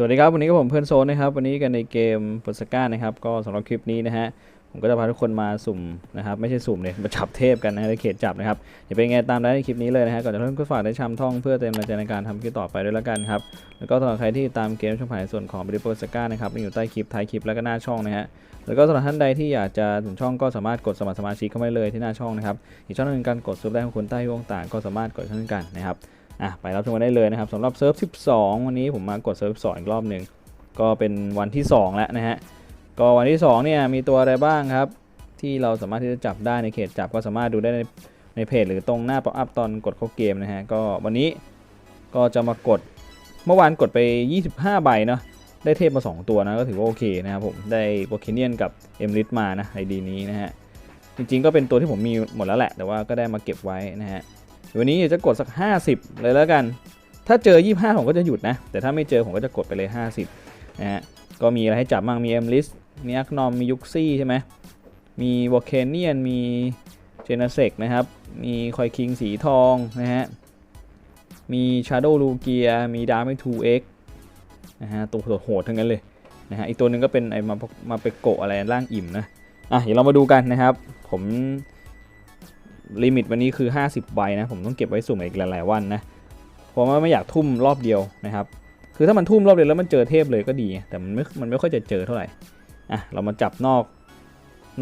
สวัสดีครับวันนี้ก็ผมเพื่อนโซนนะครับวันนี้กันในเกมปสก้านะครับก็สำหรับคลิปนี้นะฮะผมก็จะพาทุกคนมาสุ่มนะครับไม่ใช่สุ่มเลยมาจับเทพกันนะฮะในเขตจับนะครับเดี๋ยวเป็นไงตามได้ในคลิปนี้เลยนะฮะก่อนจะเริ่มก็ฝากได้ชำท่องเพื่อเต็มแรงใจในการทำคลิปต่อไปด้วยแล้วกันครับแล้วก็สำหรับใครที่ตามเกมช่องผ่านส่วนของบริโภคสก้านะครับมันอยู่ใต้คลิปท้ายคลิปแล้วก็หน้าช่องนะฮะแล้วก็สำหรับท่านใดที่อยากจะถึงช่องก็สามารถกดสมัครสมาชิกเข้ามาได้เลยที่หน้าช่องนะครับอีกช่องหนึ่งการกดซุปได้ของคนใต้วงต่างก็สามารถกดเช่นกันนะครับ อะไปรับชมกันได้เลยนะครับสำหรับเซิร์ฟ 12 วันนี้ผมมากดเซิร์ฟ 12 อีกรอบหนึ่งก็เป็นวันที่ 2 แล้วนะฮะก็วันที่2เนี่ยมีตัวอะไรบ้างครับ ที่เราสามารถที่จะจับได้ในเขตจับก็สามารถดูได้ในในเพจหรือตรงหน้าป๊อปอัพตอนกดเข้าเกมนะฮะก็วันนี้ก็จะมากดเมื่อวานกดไป 25 ใบเนาะได้เทพมา 2 ตัวนะก็ถือว่าโอเคนะครับผมได้โปเกเนียนกับเอมริสมานะไอดีนี้นะฮะจริงๆก็เป็นตัวที่ผมมีหมดแล้วแหละ แต่ว่าก็ได้มาเก็บไว้นะฮะ วันนี้จะกดสัก 50 เลยแล้วกัน ถ้าเจอ 25 ผมก็จะหยุดนะ แต่ถ้าไม่เจอผมก็จะกดไปเลย 50 นะฮะ ก็มีอะไรให้จับบ้าง มีเอมลิสมีอักนอม มียุกซี่ใช่ไหม มีวอลเคนเนียน มีเจเนเซกนะครับ มีคอยคิงสีทองนะฮะ มีชาร์โดลูเกีย มีดาร์ไม่ทูเอ็กนะฮะ ตัวโหดทั้งนั้นเลยนะฮะ อีกตัวหนึ่งก็เป็นไอ้มามาเปโกะอะไรร่างอิ่มนะ อะ เดี๋ยวเรามาดูกันนะครับ ผม ลิมิตวันนี้คือ 50ใบนะ ผมต้องเก็บไว้สุ่มอีกหลายๆวันนะเพราะว่าไม่อยากทุ่มรอบเดียวนะครับ คือถ้ามันทุ่มรอบเดียวแล้วมันเจอเทพเลยก็ดี แต่มันไม่มันไม่ค่อยจะเจอเท่าไหร่อะเรามาจับนอก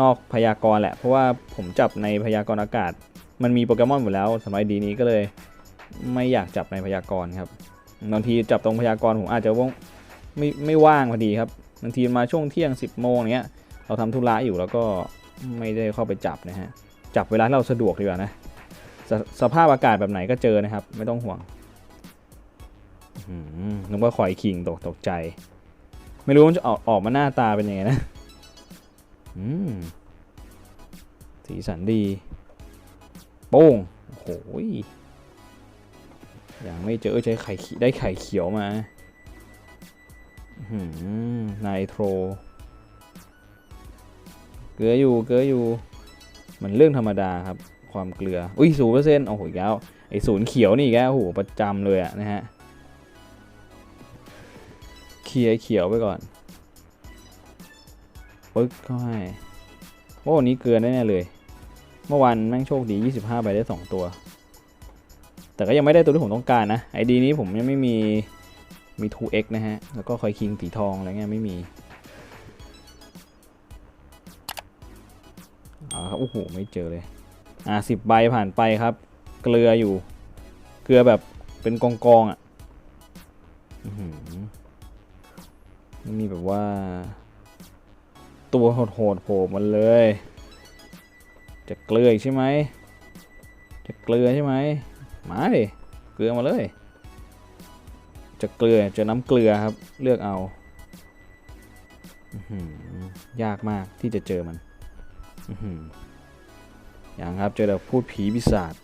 นอกพยากรณ์แหละ เพราะว่าผมจับในพยากรณ์อากาศ มันมีโปเกมอนหมดแล้วสมัยดีนี้ก็เลย ไม่อยากจับในพยากรณ์ครับบางทีจับตรงพยากรณ์ผมอาจจะว่างไม่ไม่ว่างพอดีครับบางทีมาช่วงเที่ยง 10โมงเนี้ยเราทำธุระอยู่แล้วก็ไม่ได้เข้าไปจับนะฮะ จับเวลาที่เราสะดวกดีกว่านะสสภาพอากาศแบบไหนก็เจอนะครับ ไม่ต้องห่วงอืมนึกว่าคอยคิงตกตกใจ ไม่รู้มันจะออกออกมาหน้าตาเป็นยังไงนะอืมสีสันดีโป้งโอ้โหยยังไม่เจอเอ้ยใช้ไข่เขีได้ไข่เขียวมาอื้อหือไนโตรเกลืออยู่เกลืออยู่ มันเรื่องธรรมดาครับ ความเกลือ อุ้ยศูนย์เปอร์เซ็นต์โอ้โหอีกแล้วไอศูนย์เขียวนี่อีกโอ้โหประจำเลยอะนะฮะเคลียร์เขียวไปก่อนปึ๊กเข้าให้โอ้วันนี้เกลือแน่เลย เมื่อวานแม่งโชคดี 25ใบได้ 2 ตัว แต่ก็ยังไม่ได้ตัวที่ผมต้องการนะไอดีนี้ผมยังไม่มีมี 2x นะฮะ แล้วก็คอยคิงสีทองอะไรเงี้ยไม่มี อ่าครับโอ้โหไม่เจอเลย อ่าสิบใบผ่านไปครับ เกลืออยู่ เกลือแบบเป็นกองกองอะอื้อหือมีแบบว่า ตัวโหดๆโผล่มาเลย จะเกลืออีกใช่ไหมจะเกลือใช่ไหมมาดิเกลือมาเลย จะเกลือจะน้ำเกลือครับ เลือกเอาอื้อหือยากมากที่จะเจอมัน อย่างครับ เจอแต่พูดผีปีศาจ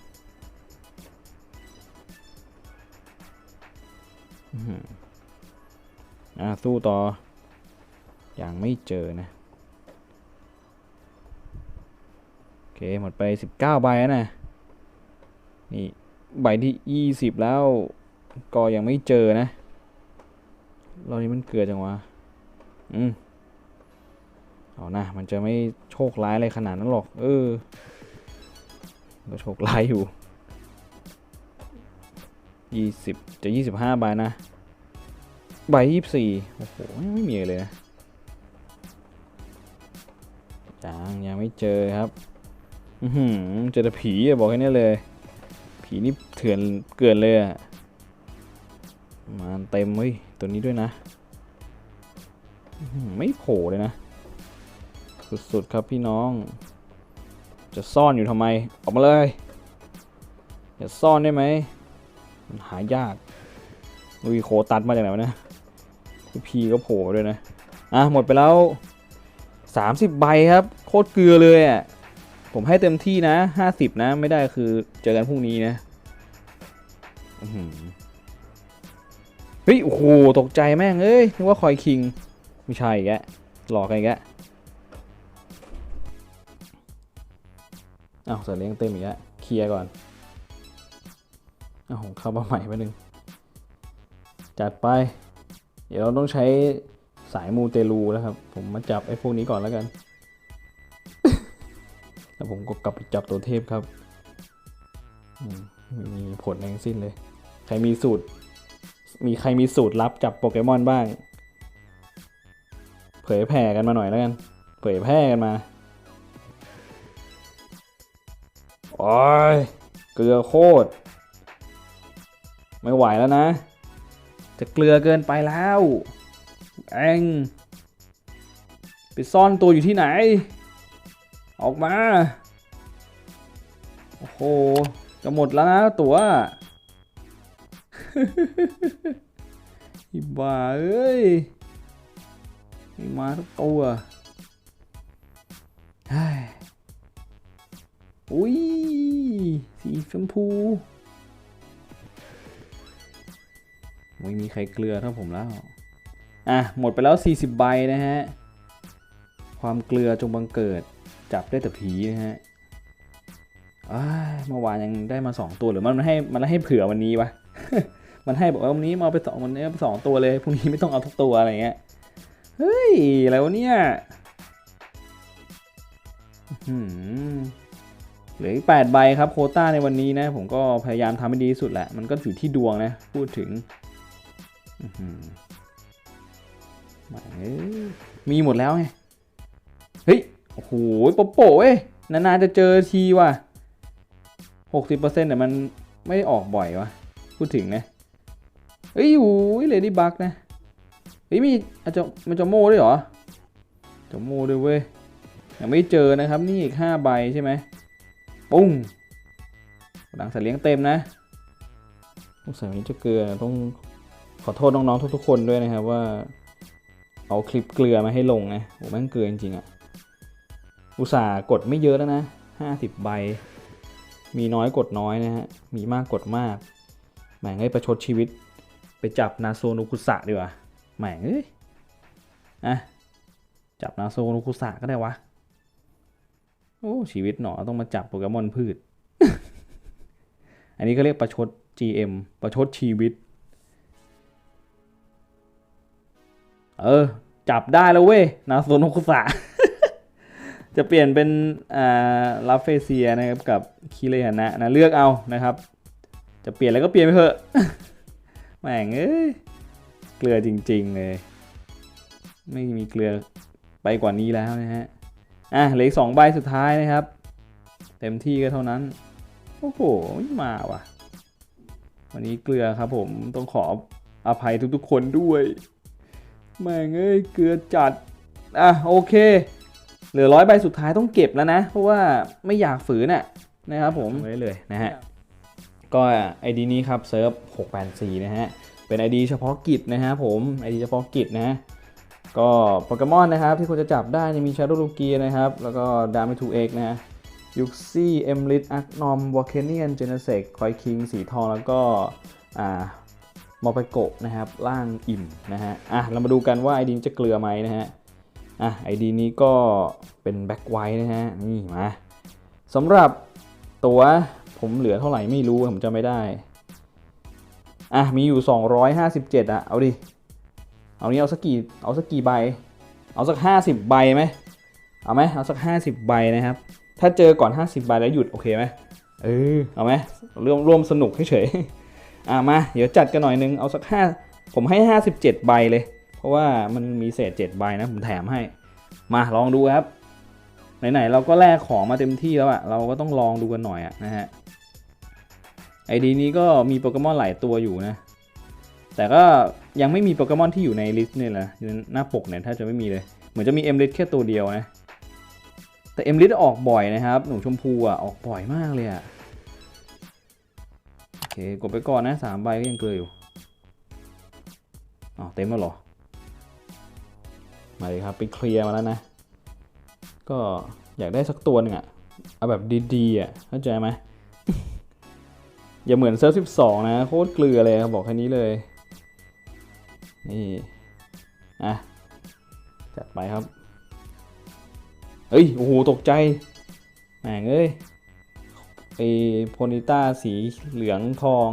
อะสู้ต่อ อย่างไม่เจอนะ โอเค หมดไป 19 ใบแล้วนะ นี่ ใบที่ 20 แล้ว ก็ยังไม่เจอนะ เรอบนี้มันเกลือจังวะ อืม เอานะมันจะไม่โชคร้ายอะไรขนาดนั้นหรอก เออก็โชคร้ายอยู่ยี่สิบจะยี่สิบห้าใบนะ ใบยี่สี่โอ้โห ไม่มีเลยนะยังยังไม่เจอครับ อือเจอแต่ผีอะบอกแค่นี้เลย ผีนี่เถื่อนเกินเลยอะมาเต็มเว้ย ตัวนี้ด้วยนะ ไม่โผล่เลยนะ สุดๆครับพี่น้อง จะซ่อนอยู่ทำไม ออกมาเลย อย่าซ่อนได้ไหมมันหายากลุยโคตัดมาจากไหนวะเนะพีก็โผล่ด้วยนะ อะ หมดไปแล้ว 30 ใบครับ โคตรเกลือเลยอะ ผมให้เต็มที่นะ 50 นะ ไม่ได้คือเจอกันพรุ่งนี้นะอื้อหือเฮ้ย โอ้โห ตกใจแม่งเอ้ยนึกว่าคอยคิง ไม่ใช่แกหลอกกันอีก แกอ้าวสัตว์เลี้ยงเต็มอีกแล้วเคลียร์ก่อนเอ้าวเข้ามาใหม่ไปหนึ่งจัดไป เดี๋ยวเราต้องใช้สายมูเตลูแล้วครับ ผมมาจับไอ้พวกนี้ก่อนแล้วกัน แล้วผมก็กลับไปจับตัวเทพครับมไม่มีผลอะไรทั้งสิ้นเลย ใครมีสูตร มีใครมีสูตรลับจับโปเกมอนบ้าง เผยแผ่กันมาหน่อยแล้วกัน เผยแพร่กันมา อ้ยเกลือโคตร ไม่ไหวแล้วนะ จะเกลือเกินไปแล้วแองไปซ่อนตัวอยู่ที่ไหน ออกมา โอ้โห จะหมดแล้วนะตัวอีบ้าเอ้ยไม่มาทุกตัวเฮ้ยอุ้ย สีชมพู ไม่มีใครเกลือเท่าผมแล้ว อะ หมดไปแล้ว 40 ใบนะฮะ ความเกลือจงบังเกิดจับได้แต่ผีนะฮะอ้เมื่อวานยังได้มา 2 ตัวหรือมันให้มันให้เผื่อวันนี้วะมันให้บอกว่าวันนี้มาเอาไปสองวันนี้เอาไปสองตัวเลยพรุ่งนี้ไม่ต้องเอาทุกตัวอะไรเงี้ยเฮ้ยอะไรวะเนี่ย อื้อหือ เหลืออีกแปดใบครับโคต้าในวันนี้นะ ผมก็พยายามทำให้ดีที่สุดแหละ มันก็อยู่ที่ดวงนะ พูดถึงม,มีหมดแล้วไง เฮ้ย โอ้โหโปโปเอ้ย นานๆจะเจอทีว่ะหกสิบเปอร์เซ็นต์แต่มันไม่ได้ออกบ่อยวะพูดถึงนะ เฮ้ยโอ้ยเลดี้บักนะ เฮ้ยมีอาจจะมันจะโม่ด้วยเหรอจะโม่ด้วยเว้ยยังไม่เจอนะครับ นี่อีกห้าใบใช่ไหม ปุ้งหลังใส่เลี้ยงเต็มนะต้องใส่วันนี้จะเกลือต้องขอโทษน้องๆทุกๆคนด้วยนะครับว่า เอาคลิปเกลือมาให้ลงนะโอ้แม่งเกลือจริงๆอะ่ะอุตส่าห์กดไม่เยอะแล้วนะห้าสิบใบ มีน้อยกดน้อยนะฮะ มีมากกดมาก แหม่งให้ประชดชีวิต ไปจับนาโซนุคุสะดีกว่าแหม่งเอ้ยอะจับนาโซนุคุสะก็ได้วะ โอ้ชีวิตหนอต้องมาจับโปเกมอนพืช อันนี้ก็เรียกประชด GM ประชดชีวิต เออ จับได้แล้วเว้ย นาโซนุคุสะจะเปลี่ยนเป็นอ่าลาเฟเซียนะครับกับคิเลฮานะนะเลือกเอานะครับ จะเปลี่ยนอะไรก็เปลี่ยนไปเถอะแม่งเอ้ยเกลือจริง ๆ เลย ไม่มีเกลือไปกว่านี้แล้วนะฮะ อะเหลืออกสองใบสุดท้ายนะครับ เต็มที่ก็เท่านั้น โอ้โหไม่มาว่ะ วันนี้เกลือครับผมต้องขออภัยทุกๆคนด้วยแม่งเอ้ยเกลือจัด อะโอเค เหลือร้อยใบสุดท้ายต้องเก็บแล้วนะ เพราะว่าไม่อยากฝืนน่ะนะครับผมไว้เลยนะฮะก็ ID นี้ครับเซิร์ฟ684นะฮะ เป็น ID เฉพาะกิจนะฮะผม ID เฉพาะกิจนะ ก็โปเกมอนนะครับที่คุณจะจับได้มี Shadow l u g i นะครับ แล้วก็ดา m ม2 x นะฮะยุกซี่เอมลิทอักนอมวอลเคเนียนเจเนเซกคอยคิงสีทอง แล้วก็อ่ามอปโกะนะครับล่างอิ่มนะฮะอะเรามาดูกันว่า ID นี้จะเกลือไหมนะฮะอะ ID นี้ก็เป็นแบ็ k ไวท์นะฮะนี่มาสำหรับตัวผมเหลือเท่าไหร่ไม่รู้ผมจำไม่ได้อะมีอยู่ 257อะเอาดิ เอานี้เอาสักกี่เอาสักกี่ใบ เอาสัก 50 ใบไหมเอาไหมเอาสัก 50 ใบนะครับ ถ้าเจอก่อน 50 ใบแล้วหยุดโอเคไหมเออเอาไหมร่วมร่วมสนุกเฉยๆอะมาเดี๋ยวจัดกันหน่อยนึงเอาสัก 5 ผมให้ 57 ใบเลย เพราะว่ามันมีเศษ 7 ใบนะผมแถมให้ มาลองดูครับไหนๆเราก็แลกของมาเต็มที่แล้วอะเราก็ต้องลองดูกันหน่อยอะนะฮะไอดีนี้ก็มีโปเกมอนหลายตัวอยู่นะ แต่ก็ยังไม่มีโปเกมอนที่อยู่ในลิสต์เนี่ยแหละหน้าปกเนี่ยถ้าจะไม่มีเลย เหมือนจะมีเอ็มลิสแค่ตัวเดียวนะ แต่เอ็มลิสออกบ่อยนะครับ หนูชมพูอะ ออกบ่อยมากเลยอะ โอเค กดไปก่อนนะสามใบก็ยังเกลืออยู่อ๋อเต็มแล้วหรอ มาเลยครับไปเคลียร์มาแล้วนะ ก็อยากได้สักตัวหนึ่งอะ เอาแบบดีๆอะ เข้าใจไหมอย่าเหมือนเซิร์ฟสิบสองนะ โคตรเกลือเลยครับบอกแค่นี้เลย นี่อะจัดไปครับเฮ้ยโอ้โหตกใจแหม่งเอ้ยไอโพนิต้าสีเหลืองทอง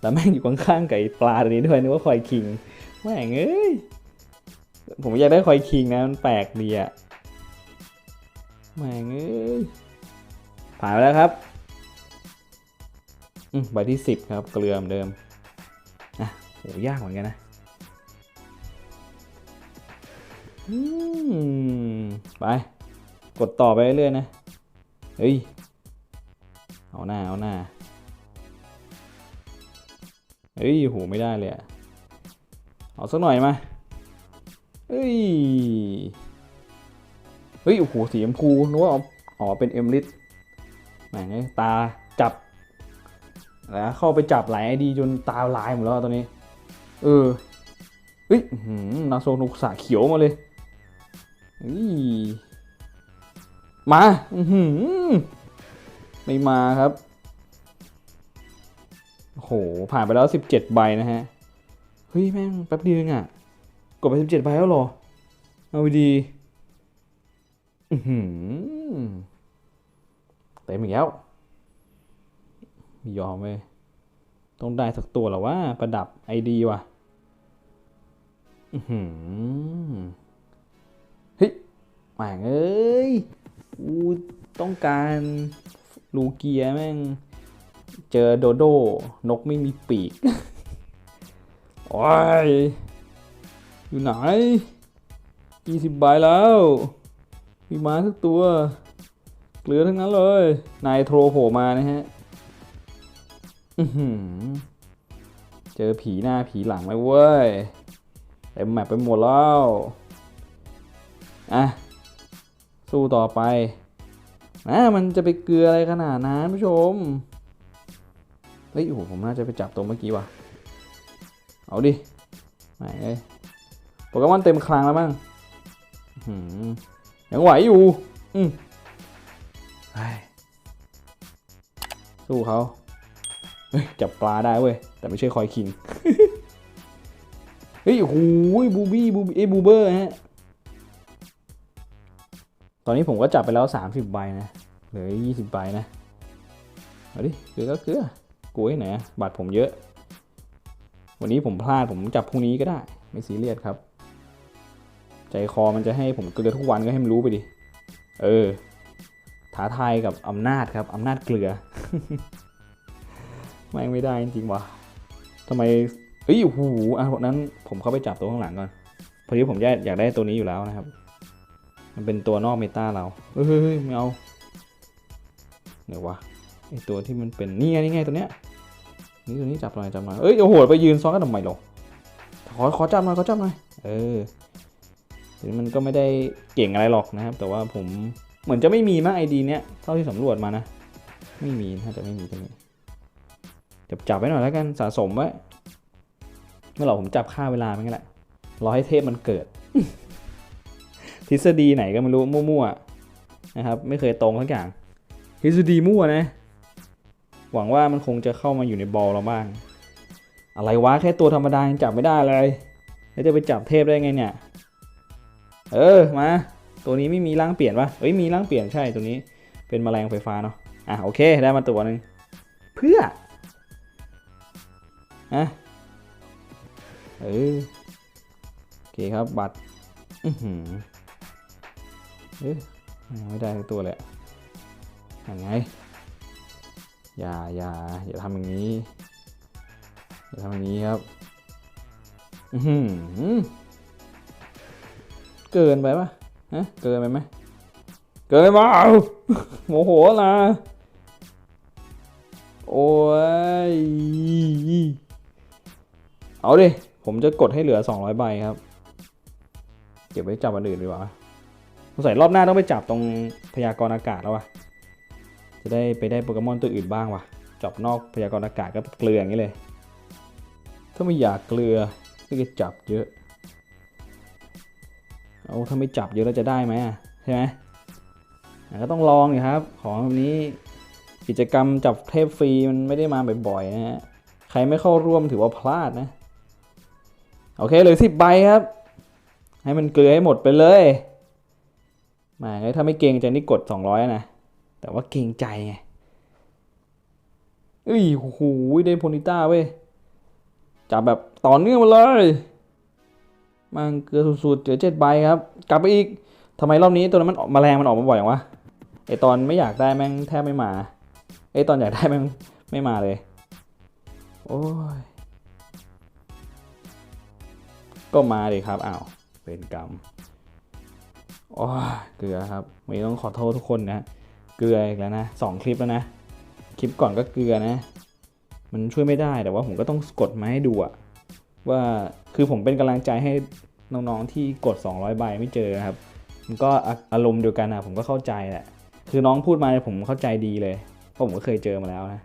แล้วแม่งอยู่ข้างๆกับไอปลาตัวนี้ด้วยนึกว่าคอยคิงแม่งเอ้ยผมอยากได้คอยคิงนะมันแปลกดีอะแม่งเอ้ยผ่านไปแล้วครับอืมใบที่สิบครับเกลือเหมือนเดิมอะโหยากเหมือนกันนะ ไป กดต่อไปเรื่อยๆนะ เฮ้ย เอาหน้า เอาหน้า เฮ้ยโหไม่ได้เลยอะเอาสักหน่อยมา เฮ้ย เฮ้ย โอ้โห สีชมพูนึกว่าเอาอ๋อ เป็นเอ็มลิสแหมงไอ้ตาจับ แล้วเข้าไปจับหลายไอดีจนตาลายหมดแล้วตอนนี้ เออ เฮ้ยนาโซนุกสาเขียวมาเลย มาอือหือไม่มาครับโห ผ่านไปแล้ว 17 ใบนะฮะ เฮ้ย แม่ง แป๊บเดียวองอะกดไป 17 ใบแล้วหรอ เอาดีอือหือเต็มอีกแล้ว ยอมเลยต้องได้สักตัวแล้วว่าประดับไอดีว่ะ อือหือ ม่งเอ้ยกูต้องการลูเกียแม่ง เจอโดโดนกไม่มีปีก โอ้ย อยู่ไหนยี่สิบใบแล้ว มีม้าทุกตัว เกลือทั้งนั้นเลย นายโทรโผล่มานะฮะเจอผีหน้าผีหลังเลยเว้ยเต็มแมปไปหมดแล้ว อะ สู้ต่อไปนะมันจะไปเกลืออะไรขนาดนั้นผู้ชม เฮ้ยโอ้โหผมน่าจะไปจับตัวเมื่อกี้ว่ะ เอาดิไหนเอ้ยโปเกมอนเต็มคลังแล้วมั้งหือยังไหวอยู่ อืมสู้เขาเฮ้ยจับปลาได้เว้ย แต่ไม่ใช่คอยคิง เฮ้ยโอ้โหบูบี้บูบี้เอ้บูเบอร์ฮะ ตอนนี้ผมก็จับไปแล้ว 30 ใบนะ เหลือ 20 ใบนะ เอาดิเกลือก็เกลือกูให้ไหนอะบัตรผมเยอะ วันนี้ผมพลาดผมจับพรุ่งนี้ก็ได้ ไม่ซีเรียสครับ ใจคอมันจะให้ผมเกลือทุกวันก็ให้มันรู้ไปดิ เออ ท้าทายกับอำนาจครับอำนาจเกลือแม่งไม่ได้จริงๆวะทำไมเอ้ยโอ้โหอะวันนั้นผมเข้าไปจับตัวข้างหลังก่อน พอดีผมอยากได้ตัวนี้อยู่แล้วนะครับ มันเป็นตัวนอกเมตาเราเฮ้ยเฮ้ยไม่เอาไหนวะไอตัวที่มันเป็นนี่ไงนี่ไงตัวเนี้ยนี่ตัวนี้จับหน่อยจับหน่อยเอ้ยโอ้โหไปยืนซ้อนกันทำไมหรอขอขอจับหน่อยขอจับหน่อยเออถึงมันก็ไม่ได้เก่งอะไรหรอกนะครับ แต่ว่าผมเหมือนจะไม่มีมั้งไอดีเนี้ยเท่าที่สำรวจมานะ ไม่มีน่าจะไม่มีตัวนี้จับจับไว้หน่อยแล้วกันสะสมไว้เมื่อหรอผมจับค่าเวลามันก็แหละรอให้เทพมันเกิด ฤษฎีไหนก็ไม่รู้มั่วๆนะครับไม่เคยตรงสักอย่างทฤษฎีมั่วนะ หวังว่ามันคงจะเข้ามาอยู่ในบอลเราบ้าง อะไรวะแค่ตัวธรรมดายังจับไม่ได้เลย แล้วจะไปจับเทพได้ไงเนี่ย เออมาตัวนี้ไม่มีร่างเปลี่ยนปะเอ้ยมีร่างเปลี่ยนใช่ตัวนี้ เป็นแมลงไฟฟ้าเนาะอะโอเคได้มาตัวหนึ่งเพื่ออะเออโอเคครับบัตรอือหือ เอ้ยยังไม่ได้สักตัวเลยอะยังไง อย่าอย่าอย่าทำอย่างนี้ อย่าทำอย่างนี้ครับ อือหือเกินไปปะฮะ เกินไปไหม เกินไปเปล่าโมโหนะโอ้ย เอาดิ ผมจะกดให้เหลือ 200 ใบครับ เก็บไว้จับอันอื่นดีกว่า สงสัยรอบหน้าต้องไปจับตรงพยากรณ์อากาศแล้ววะจะได้ไปได้โปเกมอนตัวอื่นบ้างวะจับนอกพยากรณ์อากาศก็เกลืออย่างนี้เลย ถ้าไม่อยากเกลือก็จะจับเยอะเอาถ้าไม่จับเยอะแล้วจะได้ไหมใช่ไหมก็ต้องลองนี่ครับ ของแบบนี้กิจกรรมจับเทพฟรีมันไม่ได้มาบ่อยๆนะฮะใครไม่เข้าร่วมถือว่าพลาดนะ โอเคเลือสิบใบครับ ให้มันเกลือให้หมดไปเลย มาถ้าไม่เกรงใจนี่กด 200 นะ แต่ว่าเกรงใจไงเอ้ยโอ้โหได้โพนิต้าเว้ยจับแบบต่อเนื่องมาเลยมันเกลือสุดๆเจอเจ็ดใบครับ กลับไปอีกทำไมรอบนี้ตัวนั้นมันออกแมลงมันออกมาบ่อยอย่างวะไอตอนไม่อยากได้แม่งแทบไม่มาไอตอนอยากได้แม่งไม่มาเลย โอ้ย ก็มาดิครับอ้าวเป็นกรรม โอ้เกลือครับวันนี้ต้องขอโทษทุกคนนะ เกลืออีกแล้วนะสองคลิปแล้วนะ คลิปก่อนก็เกลือนะ มันช่วยไม่ได้แต่ว่าผมก็ต้องกดมาให้ดูอะว่าคือผมเป็นกำลังใจให้น้องๆที่กด 200 ใบไม่เจอครับ มันก็อารมณ์เดียวกันนะผมก็เข้าใจแหละ คือน้องพูดมาเนี่ยผมเข้าใจดีเลย เพราะผมก็เคยเจอมาแล้วนะ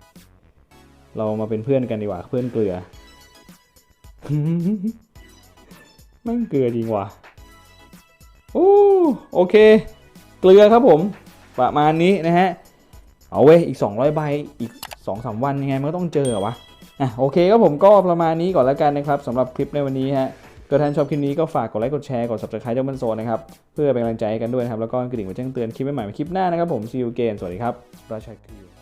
เรามาเป็นเพื่อนกันดีกว่าเพื่อนเกลือ แม่งเกลือจริงว่ะ โอ้โอเค เกลือครับผม ประมาณนี้นะฮะ เอาเว้ยอีก 200 ใบ อีก 2-3 วันยังไงมันก็ต้องเจอวะอะโอเคครับผมก็ประมาณนี้ก่อนแล้วกันนะครับสำหรับคลิปในวันนี้ฮะก็ท่านชอบคลิปนี้ก็ฝากกดไลค์กดแชร์กด subscribe เจ้าบันโซนะครับ เพื่อเป็นกำลังใจให้กันด้วยนะครับ แล้วก็กระดิ่งไว้แจ้งเตือนคลิปใหม่ๆคลิปหน้านะครับผม see you again สวัสดีครับราชาคือ